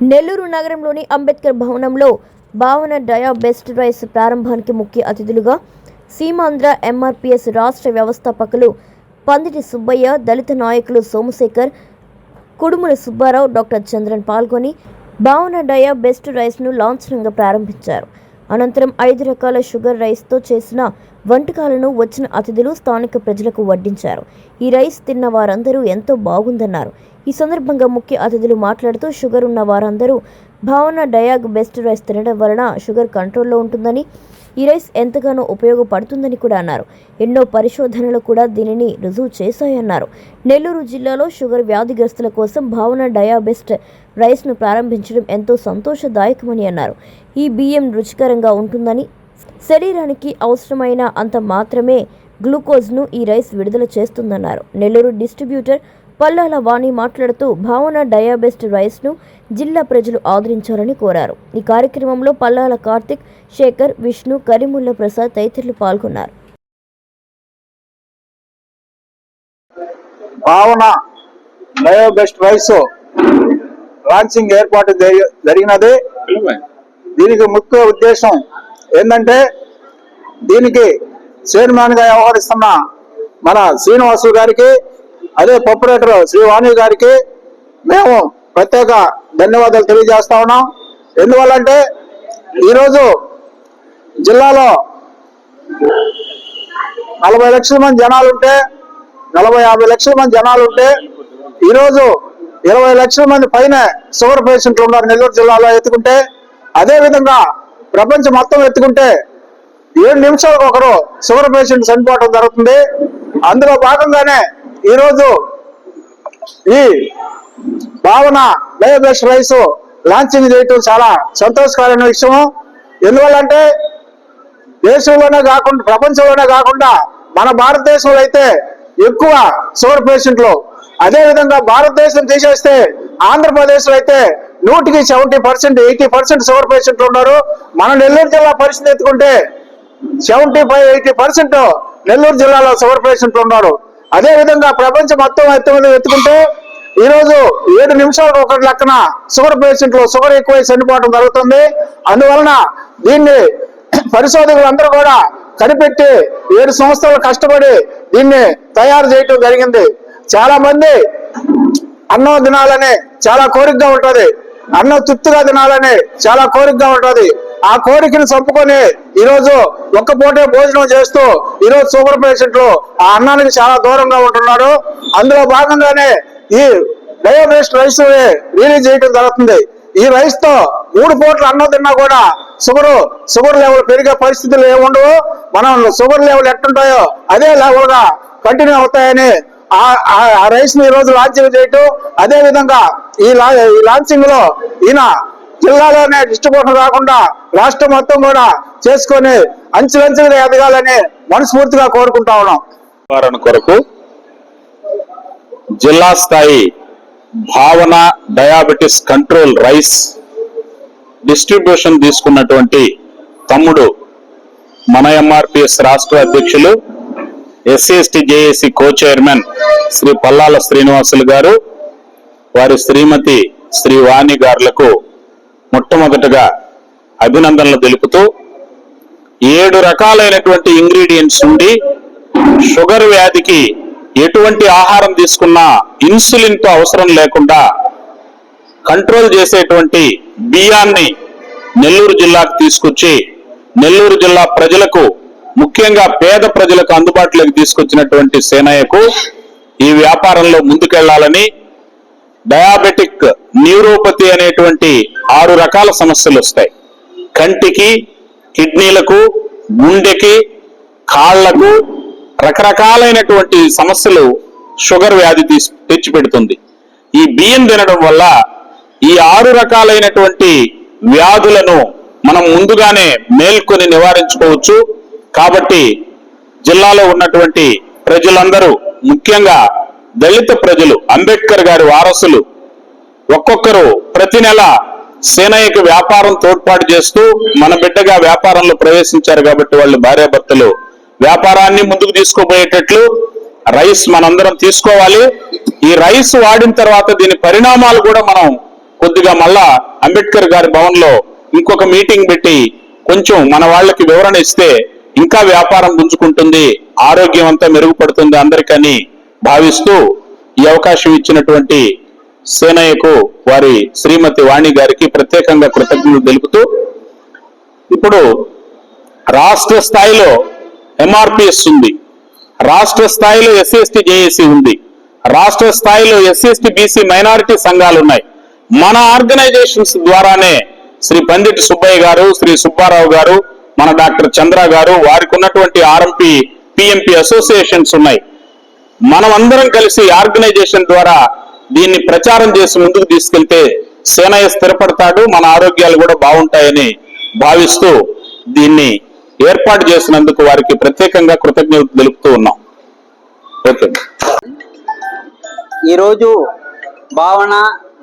నెల్లూరు నగరంలోని అంబేద్కర్ భవనంలో భావన డయా బెస్ట్ రైస్ ప్రారంభానికి ముఖ్య అతిథులుగా సీమాంధ్ర ఎంఆర్పిఎస్ రాష్ట్ర వ్యవస్థాపకులు పందిటి సుబ్బయ్య దళిత నాయకులు సోమశేఖర్ కుడుముల సుబ్బారావు డాక్టర్ చంద్రన్ పాల్గొని భావన డయా బెస్ట్ రైస్ను లాంఛనంగా ప్రారంభించారు. అనంతరం ఐదు రకాల షుగర్ రైస్తో చేసిన వంటకాలను వచ్చిన అతిథులు స్థానిక ప్రజలకు వడ్డించారు. ఈ రైస్ తిన్న వారందరూ ఎంతో బాగుందన్నారు. ఈ సందర్భంగా ముఖ్య అతిథులు మాట్లాడుతూ షుగర్ ఉన్న వారందరూ భావన డయాగ్ బెస్ట్ రైస్ తినడం వలన షుగర్ కంట్రోల్లో ఉంటుందని ఈ రైస్ ఎంతగానో ఉపయోగపడుతుందని కూడా అన్నారు. ఎన్నో పరిశోధనలు కూడా దీనిని రుజువు చేశాయన్నారు. నెల్లూరు జిల్లాలో షుగర్ వ్యాధిగ్రస్తుల కోసం భావన డయాబెస్ట్ రైస్ను ప్రారంభించడం ఎంతో సంతోషదాయకమని అన్నారు. ఈ బియ్యం రుచికరంగా ఉంటుందని శరీరానికి అవసరమైన అంత మాత్రమే గ్లూకోజ్ను ఈ రైస్ విడుదల చేస్తుందన్నారు. నెల్లూరు డిస్ట్రిబ్యూటర్ పల్లాల వాణి మాట్లాడుతూ భావన డయాబెస్ట్ రైస్ను జిల్లా ప్రజలు ఆదరించాలని కోరారు. ఈ కార్యక్రమంలో పల్లాల కార్తిక్ శేఖర్ విష్ణు కరిముల్ల ప్రసాద్ తదితరులు పాల్గొన్నారు. భావన రైస్ లాంచింగ్ ఏర్పాటు జరి- జరిగినది. దీనికి ముఖ్య ఉద్దేశం ఏంటంటే దీనికి చైర్మన్గా వ్యవహరిస్తున్న మన శ్రీనివాసు గారికి అదే పాపులేటర్ శ్రీ వాణి గారికి మేము ప్రత్యేక ధన్యవాదాలు తెలియజేస్తా ఉన్నాం. ఎందువల్లంటే ఈరోజు జిల్లాలో నలభై లక్షల మంది జనాలు ఉంటే నలభై యాభై లక్షల మంది జనాలు ఉంటే ఈరోజు ఇరవై లక్షల మంది పైన షుగర్ పేషెంట్లు ఉన్నారు నెల్లూరు జిల్లాలో ఎత్తుకుంటే అదే విధంగా ప్రపంచం మొత్తం ఎత్తుకుంటే ఏడు నిమిషాలకు ఒకరు షుగర్ పేషెంట్ చనిపోవడం జరుగుతుంది. అందులో భాగంగానే ఈరోజు ఈ భావన డయాబెస్ రైస్ లాంచింగ్ చేయటం చాలా సంతోషకరమైన విషయం ఎందువల్లంటే దేశంలోనే కాకుండా ప్రపంచంలోనే కాకుండా మన భారతదేశంలో అయితే ఎక్కువ షుగర్ పేషెంట్లు. అదే విధంగా భారతదేశం తీసేస్తే ఆంధ్రప్రదేశ్లో అయితే నూటికి seventy percent eighty percent sugar పేషెంట్లు ఉన్నారు. మన నెల్లూరు జిల్లా పరిస్థితి ఎత్తుకుంటే seventy five eighty percent Nellore జిల్లాలో షుగర్ పేషెంట్లు ఉన్నారు. అదే విధంగా ప్రపంచం మొత్తం ఎత్తుమంది ఎత్తుకుంటే ఈరోజు ఏడు నిమిషాలకు ఒకటి లెక్కన షుగర్ పేషెంట్లు షుగర్ ఎక్కువై చనిపోవడం జరుగుతుంది. అందువలన దీన్ని పరిశోధకులు అందరూ కూడా కనిపెట్టి ఏడు సంవత్సరాలు కష్టపడి దీన్ని తయారు చేయటం జరిగింది. చాలా మంది అన్నం తినాలని చాలా కోరికగా ఉంటుంది. అన్నం తృప్తిగా తినాలని చాలా కోరికగా ఉంటది. ఆ కోరికను చంపుకొని ఈ రోజు ఒక్క పూటే భోజనం చేస్తూ ఈ రోజు షుగర్ పేషెంట్లు ఆ అన్నానికి చాలా దూరంగా ఉంటున్నారు అందులో భాగంగానే ఈ డయాబెటిస్ రైస్ రిలీజ్ చేయడం జరుగుతుంది. ఈ రైస్తో మూడు పూట్ల అన్నం తిన్నా కూడా షుగర్ షుగర్ లెవెల్ పెరిగే పరిస్థితులు ఏముండవు. మనం షుగర్ లెవెల్ ఎట్టుంటాయో అదే లెవెల్గా కంటిన్యూ అవుతాయని ఆ- ఆ- రైస్ని ఈ రోజు లాంచింగ్ చేయటం అదే విధంగా ఈ లాంచింగ్లో ఈయన జిల్లాలోనే డిస్ట్రిబ్యూషన్ కాకుండా రాష్ట్రం మొత్తం కూడా చేసుకొని అంచులంచులుగా ఎదగాలని మనస్ఫూర్తిగా కోరుకుంటా ఉన్నాం. కొరకు జిల్లా స్థాయి భావన డయాబెటిస్ కంట్రోల్ రైస్ డిస్ట్రిబ్యూషన్ తీసుకున్నటువంటి తమ్ముడు మన ఎంఆర్పిఎస్ రాష్ట్ర అధ్యక్షులు SC ST JAC co chairman Shri Pallala Srinivasulu garu వారి శ్రీమతి శ్రీ వాణి గారులకు మొట్టమొదటగా అభినందనలు తెలుపుతూ ఏడు రకాలైనటువంటి ఇంగ్రీడియంట్స్ ఉండి షుగర్ వ్యాధికి ఎటువంటి ఆహారం తీసుకున్నా ఇన్సులిన్తో అవసరం లేకుండా కంట్రోల్ చేసేటువంటి బియ్యాన్ని నెల్లూరు జిల్లాకు తీసుకొచ్చి నెల్లూరు జిల్లా ప్రజలకు ముఖ్యంగా పేద ప్రజలకు అందుబాటులోకి తీసుకొచ్చినటువంటి సేనయ్యకు ఈ వ్యాపారంలో ముందుకెళ్ళాలని డయాబెటిక్ న్యూరోపతి అనేటువంటి ఆరు రకాల సమస్యలు వస్తాయి. కంటికి కిడ్నీలకు గుండెకి కాళ్ళకు రకరకాలైనటువంటి సమస్యలు షుగర్ వ్యాధి తీసి తెచ్చిపెడుతుంది. ఈ బియ్యం తినడం వల్ల ఈ ఆరు రకాలైనటువంటి వ్యాధులను మనం ముందుగానే మేల్కొని నివారించుకోవచ్చు. కాబట్టి జిల్లాలో ఉన్నటువంటి ప్రజలందరూ ముఖ్యంగా దళిత ప్రజలు అంబేద్కర్ గారి వారసులు ఒక్కొక్కరు ప్రతి నెల సేనయ్యకి వ్యాపారం తోడ్పాటు చేస్తూ మన బిడ్డగా వ్యాపారంలో ప్రవేశించారు కాబట్టి వాళ్ళు భార్యాభర్తలు. వ్యాపారాన్ని ముందుకు తీసుకుపోయేటట్లు రైస్ మనందరం తీసుకోవాలి. ఈ రైస్ వాడిన తర్వాత దీని పరిణామాలు కూడా మనం కొద్దిగా మళ్ళా అంబేద్కర్ గారి భవన్లో ఇంకొక మీటింగ్ పెట్టి కొంచెం మన వాళ్ళకి వివరణ ఇస్తే ఇంకా వ్యాపారం గుంజుకుంటుంది ఆరోగ్యం అంతా మెరుగుపడుతుంది అందరికని భావిస్తూ ఈ అవకాశం ఇచ్చినటువంటి సేనయ్యకు వారి శ్రీమతి వాణి గారికి ప్రత్యేకంగా కృతజ్ఞతలు తెలుపుతూ ఇప్పుడు రాష్ట్ర స్థాయిలో ఎంఆర్పిఎస్ ఉంది రాష్ట్ర స్థాయిలో ఎస్సీఎస్టీ జేఏసీ ఉంది రాష్ట్ర స్థాయిలో ఎస్సీఎస్టీ బీసీ మైనారిటీ సంఘాలు ఉన్నాయి. మన ఆర్గనైజేషన్స్ ద్వారానే శ్రీ పందిటి సుబ్బయ్య గారు శ్రీ సుబ్బారావు గారు మన డాక్టర్ చంద్ర గారు వారికి ఉన్నటువంటి ఆర్ఎంపీ పిఎంపి అసోసియేషన్స్ ఉన్నాయి. మనం అందరం కలిసి ఆర్గనైజేషన్ ద్వారా దీన్ని ప్రచారం చేసి ముందుకు తీసుకెళ్తే సేనయ్య స్థిరపడతాడు మన ఆరోగ్యాలు కూడా బాగుంటాయని భావిస్తూ దీన్ని ఏర్పాటు చేసినందుకు వారికి ప్రత్యేకంగా కృతజ్ఞతలు తెలుపుతూ ఉన్నాం. ఓకే. ఈరోజు భావన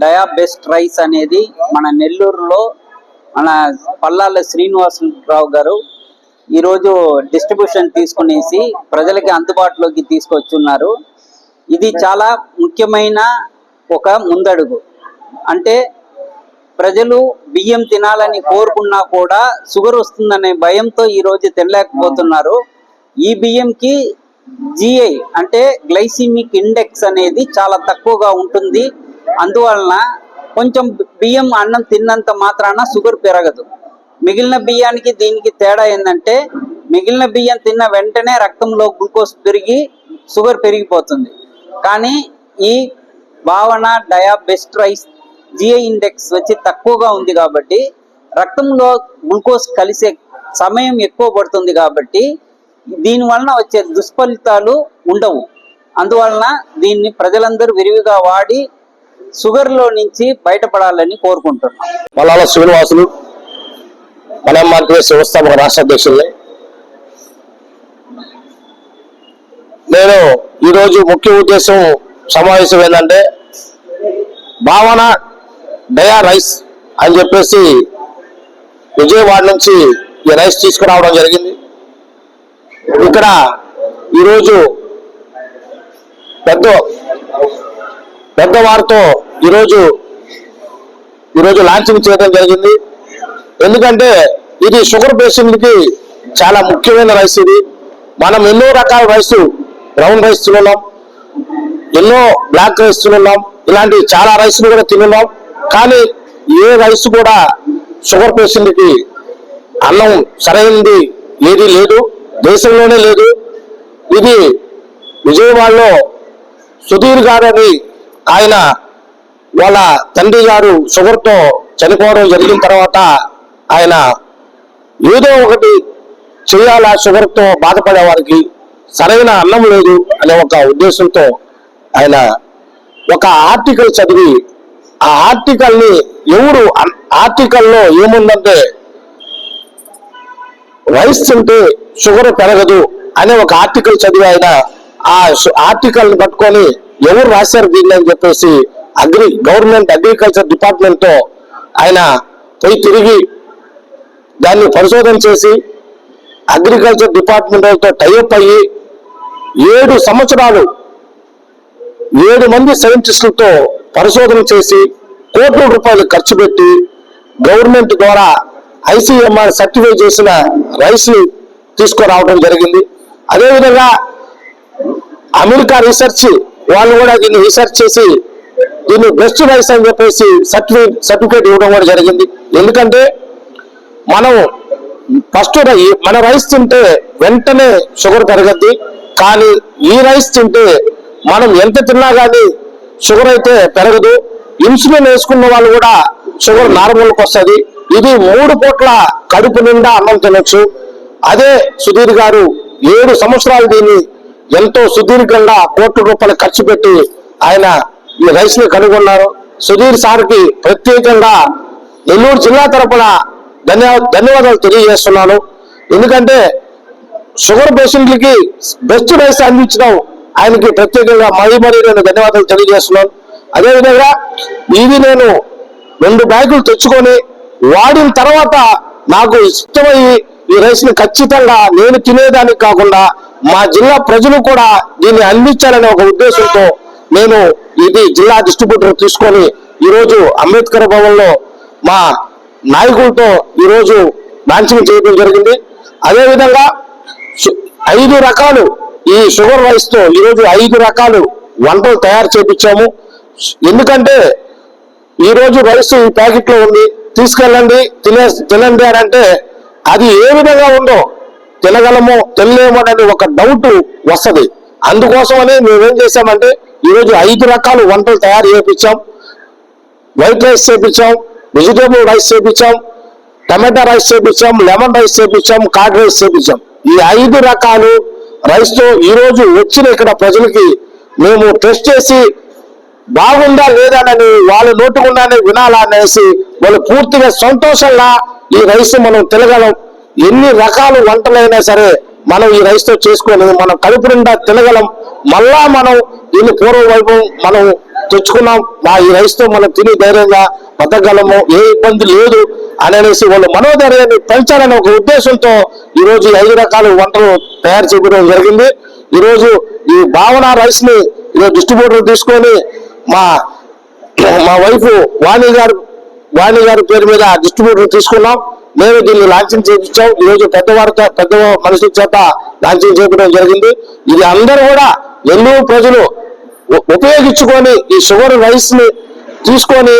డయాబెస్ట్ రైస్ అనేది మన నెల్లూరులో మన పల్లాల శ్రీనివాసరావు గారు ఈరోజు డిస్ట్రిబ్యూషన్ తీసుకునేసి ప్రజలకి అందుబాటులోకి తీసుకొచ్చున్నారు. ఇది చాలా ముఖ్యమైన ఒక ముందడుగు. అంటే ప్రజలు బియ్యం తినాలని కోరుకున్నా కూడా షుగర్ వస్తుందనే భయంతో ఈరోజు తినలేకపోతున్నారు. ఈ బియ్యంకి జిఐ అంటే గ్లైసిమిక్ ఇండెక్స్ అనేది చాలా తక్కువగా ఉంటుంది. అందువలన కొంచెం బియ్యం అన్నం తిన్నంత మాత్రాన షుగర్ పెరగదు. మిగిలిన బియ్యానికి దీనికి తేడా ఏంటంటే మిగిలిన బియ్యం తిన్న వెంటనే రక్తంలో గ్లూకోజ్ పెరిగి షుగర్ పెరిగిపోతుంది. కానీ ఈ భావన డయాబెస్ట్ రైస్ జిఐ ఇండెక్స్ వచ్చి తక్కువగా ఉంది కాబట్టి రక్తంలో గ్లూకోజ్ కలిసే సమయం ఎక్కువ పడుతుంది కాబట్టి దీని వలన వచ్చే దుష్ఫలితాలు ఉండవు. అందువలన దీన్ని ప్రజలందరూ విరివిగా వాడి షుగర్లో నుంచి బయటపడాలని కోరుకుంటున్నాం. మలాల శ్రీనివాసులు మన ఎంఆర్పిఎస్ వ్యవస్థాపక రాష్ట్ర అధ్యక్షుల్ని నేను ఈరోజు ముఖ్య ఉద్దేశం సమావేశం ఏంటంటే భావన డయా రైస్ అని చెప్పేసి విజయవాడ నుంచి ఈ రైస్ తీసుకురావడం జరిగింది. ఇక్కడ ఈరోజు పెద్ద పెద్దవారితో ఈరోజు ఈరోజు లాంచింగ్ చేయడం జరిగింది. ఎందుకంటే ఇది షుగర్ పేషెంట్కి చాలా ముఖ్యమైన రైస్ ఇది. మనం ఎన్నో రకాల రైస్ బ్రౌన్ రైస్ తినున్నాం. ఎన్నో బ్లాక్ రైస్ తినున్నాం. ఇలాంటి చాలా రైస్ కూడా తినున్నాం. కానీ ఏ రైస్ కూడా షుగర్ పేషెంట్కి అన్నం సరైనది ఏది లేదు. దేశంలోనే లేదు. ఇది విజయవాడలో సుధీర్ గారని ఆయన వాళ్ళ తండ్రి గారు షుగర్తో చనిపోవడం జరిగిన తర్వాత ఆయన ఏదో ఒకటి చేయాలా షుగర్తో బాధపడే వారికి సరైన అన్నం లేదు అనే ఒక ఉద్దేశంతో ఆయన ఒక ఆర్టికల్ చదివి ఆ ఆర్టికల్ని ఎవరు ఆర్టికల్లో ఏముందంటే రైస్ తింటే షుగర్ పెరగదు అనే ఒక ఆర్టికల్ చదివి ఆయన ఆ ఆర్టికల్ని పట్టుకొని ఎవరు రాశారు దీన్ని అని చెప్పేసి అగ్రి గవర్నమెంట్ అగ్రికల్చర్ డిపార్ట్మెంట్తో ఆయన పోయి తిరిగి దాన్ని పరిశోధన చేసి అగ్రికల్చర్ డిపార్ట్మెంట్తో టైఅప్ అయ్యి ఏడు సంవత్సరాలు ఏడు మంది సైంటిస్టులతో పరిశోధన చేసి కోట్ల రూపాయలు ఖర్చు పెట్టి గవర్నమెంట్ ద్వారా ఐసీఎంఆర్ సర్టిఫై చేసిన రైస్ని తీసుకురావడం జరిగింది. అదేవిధంగా అమెరికా రీసెర్చ్ వాళ్ళు కూడా దీన్ని రీసెర్చ్ చేసి దీన్ని బెస్ట్ రైస్ అని చెప్పేసి సర్టిఫికేట్ సర్టిఫికేట్ ఇవ్వడం కూడా జరిగింది. ఎందుకంటే మనం ఫస్ట్ మన రైస్ తింటే వెంటనే షుగర్ పెరగద్ది. కానీ ఈ రైస్ తింటే మనం ఎంత తిన్నా కానీ షుగర్ అయితే పెరగదు. ఇన్సులిన్ వేసుకున్న వాళ్ళు కూడా షుగర్ నార్మల్కి వస్తుంది. ఇది మూడు పూట్ల కడుపు నిండా అన్నం తినొచ్చు. అదే సుధీర్ గారు ఏడు సంవత్సరాలు దీన్ని ఎంతో సుదీర్ఘంగా కోట్ల రూపాయలు ఖర్చు పెట్టి ఆయన ఈ రైస్ని కనుగొన్నారు. సుధీర్ సార్కి ప్రత్యేకంగా నెల్లూరు జిల్లా తరపున ధన్యవా ధన్యవాదాలు తెలియజేస్తున్నాను. ఎందుకంటే షుగర్ పేషెంట్లకి బెస్ట్ రైస్ అందించడం ఆయనకి ప్రత్యేకంగా మరీ మరీ నేను ధన్యవాదాలు తెలియజేస్తున్నాను. అదేవిధంగా ఇది నేను రెండు బ్యాగులు తెచ్చుకొని వాడిన తర్వాత నాకు ఇష్టమయ్యి ఈ రైస్ని ఖచ్చితంగా నేను తినేదానికి కాకుండా మా జిల్లా ప్రజలు కూడా దీన్ని అందించాలనే ఒక ఉద్దేశంతో నేను ఇది జిల్లా డిస్ట్రిబ్యూటర్ తీసుకొని ఈరోజు అంబేద్కర్ భవన్లో మా నాయకులతో ఈరోజు లాంచింగ్ చేయడం జరిగింది. అదేవిధంగా ఐదు రకాలు ఈ షుగర్ రైస్తో ఈరోజు ఐదు రకాలు వంటలు తయారు చేపించాము. ఎందుకంటే ఈరోజు రైస్ ఈ ప్యాకెట్లో ఉంది. తీసుకెళ్ళండి తినే తినండి అని అంటే అది ఏ విధంగా ఉందో తినగలమో తినలేమోనని అనేది ఒక డౌట్ వస్తుంది. అందుకోసమని మేమేం చేసామంటే ఈరోజు ఐదు రకాల వంటలు తయారు చేపించాం. వైట్ రైస్ చేపించాం వెజిటేబుల్ రైస్ చేపించాం టమాటా రైస్ చేపించాం లెమన్ రైస్ చేపించాం కార్డ్ రైస్ చేపించాం. ఈ ఐదు రకాలు రైస్ ఈరోజు వచ్చిన ఇక్కడ ప్రజలకి మేము టెస్ట్ చేసి బాగుందా లేదా అని వాళ్ళ నోటుకుండానే వినాలా అనేసి వాళ్ళు పూర్తిగా సంతోషంగా ఈ రైస్ మనం తినగలం. ఎన్ని రకాల వంటలైనా సరే మనం ఈ రైస్తో చేసుకోలేదు మనం కడుపు నిండా తినగలం. మళ్ళా మనం దీన్ని పూర్వ వైభవం మనం తెచ్చుకున్నాం. మా ఈ రైస్తో మనం తిని ధైర్యంగా బతకగలము. ఏ ఇబ్బంది లేదు అనేసి వాళ్ళు మనోధైర్యాన్ని పెంచాలనే ఒక ఉద్దేశంతో ఈరోజు ఐదు రకాల వంటలు తయారు చేయడం జరిగింది. ఈరోజు ఈ భావన రైస్ని ఈరోజు డిస్ట్రిబ్యూటర్ తీసుకొని మా మా వైఫ్ వాణి గారు వాణి గారి పేరు మీద డిస్ట్రిబ్యూటర్ తీసుకున్నాం. మేము దీన్ని లాంచింగ్ చేయించాం. ఈ రోజు పెద్దవారితో పెద్ద మనుషుల చేత లాంచింగ్ చేయడం జరిగింది. ఇది అందరూ కూడా ఎన్నో ప్రజలు ఉపయోగించుకొని ఈ షుగర్ రైస్ని తీసుకొని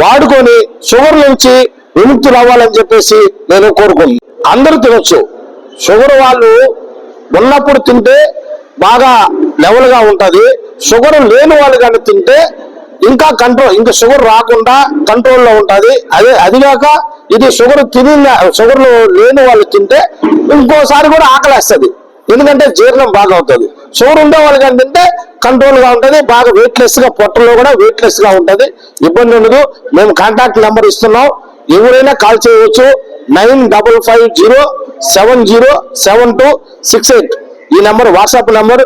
వాడుకొని షుగర్ నుంచి విముక్తి రావాలని చెప్పేసి నేను కోరుకుంది అందరూ తినొచ్చు. షుగర్ వాళ్ళు ఉన్నప్పుడు తింటే బాగా లెవెల్గా ఉంటది. షుగర్ లేని వాళ్ళు కానీ తింటే ఇంకా కంట్రోల్ ఇంకా షుగర్ రాకుండా కంట్రోల్లో ఉంటుంది. అదే అదిగాక ఇది షుగర్ తిని షుగర్ లేని వాళ్ళు తింటే ఇంకోసారి కూడా ఆకలేస్తుంది. ఎందుకంటే జీర్ణం బాగా అవుతుంది. షుగర్ ఉండే వాళ్ళు ఏంటంటే కంట్రోల్గా ఉంటుంది బాగా వెయిట్లెస్గా పొట్టలో కూడా వెయిట్లెస్గా ఉంటుంది. ఇబ్బంది ఉండదు. మేము కాంటాక్ట్ నెంబర్ ఇస్తున్నాం. ఎవరైనా కాల్ చేయవచ్చు. Nine double five zero seven zero seven two six eight. ఈ number WhatsApp number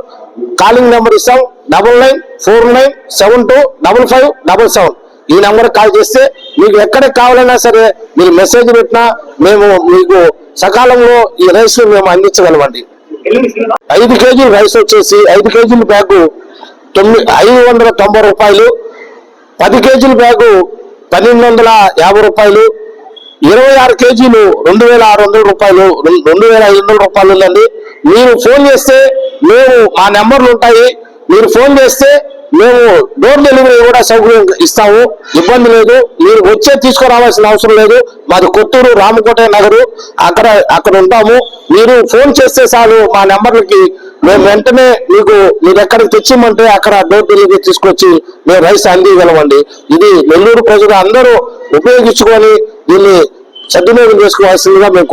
calling number ఇస్తాం. Double nine four nine seven two double five double seven. ఈ నెంబర్ కాల్ చేస్తే మీకు ఎక్కడికి కావాలన్నా సరే మీరు మెసేజ్ పెట్టినా మేము మీకు సకాలంలో ఈ రైస్ మేము అందించగలమండి. ఐదు కేజీలు రైస్ వచ్చేసి ఐదు కేజీల బ్యాగు తొమ్మిది ఐదు వందల తొంభై రూపాయలు పది కేజీల బ్యాగు పన్నెండు వందల యాభై రూపాయలు ఇరవై ఆరు కేజీలు రెండు వేల ఆరు వందల రూపాయలు రెండు వేల ఐదు వందల రూపాయలు ఉందండి. మీరు ఫోన్ చేస్తే మేము ఆ నెంబర్లు ఉంటాయి. మీరు ఫోన్ చేస్తే మేము డోర్ డెలివరీ కూడా సౌకర్యం ఇస్తాము. ఇబ్బంది లేదు. మీరు వచ్చే తీసుకురావాల్సిన అవసరం లేదు. మాది కొత్తూరు రామకోట నగరు. అక్కడ అక్కడ ఉంటాము. మీరు ఫోన్ చేస్తే చాలు మా నెంబర్లకి. మేము వెంటనే మీకు మీరు ఎక్కడికి తెచ్చిమంటే అక్కడ డోర్ డెలివరీ తీసుకొచ్చి మేము రైస్ అందియగలమండి. ఇది నెల్లూరు ప్రజలు అందరూ ఉపయోగించుకొని దీన్ని సద్వినియోగం చేసుకోవాల్సిందిగా మేము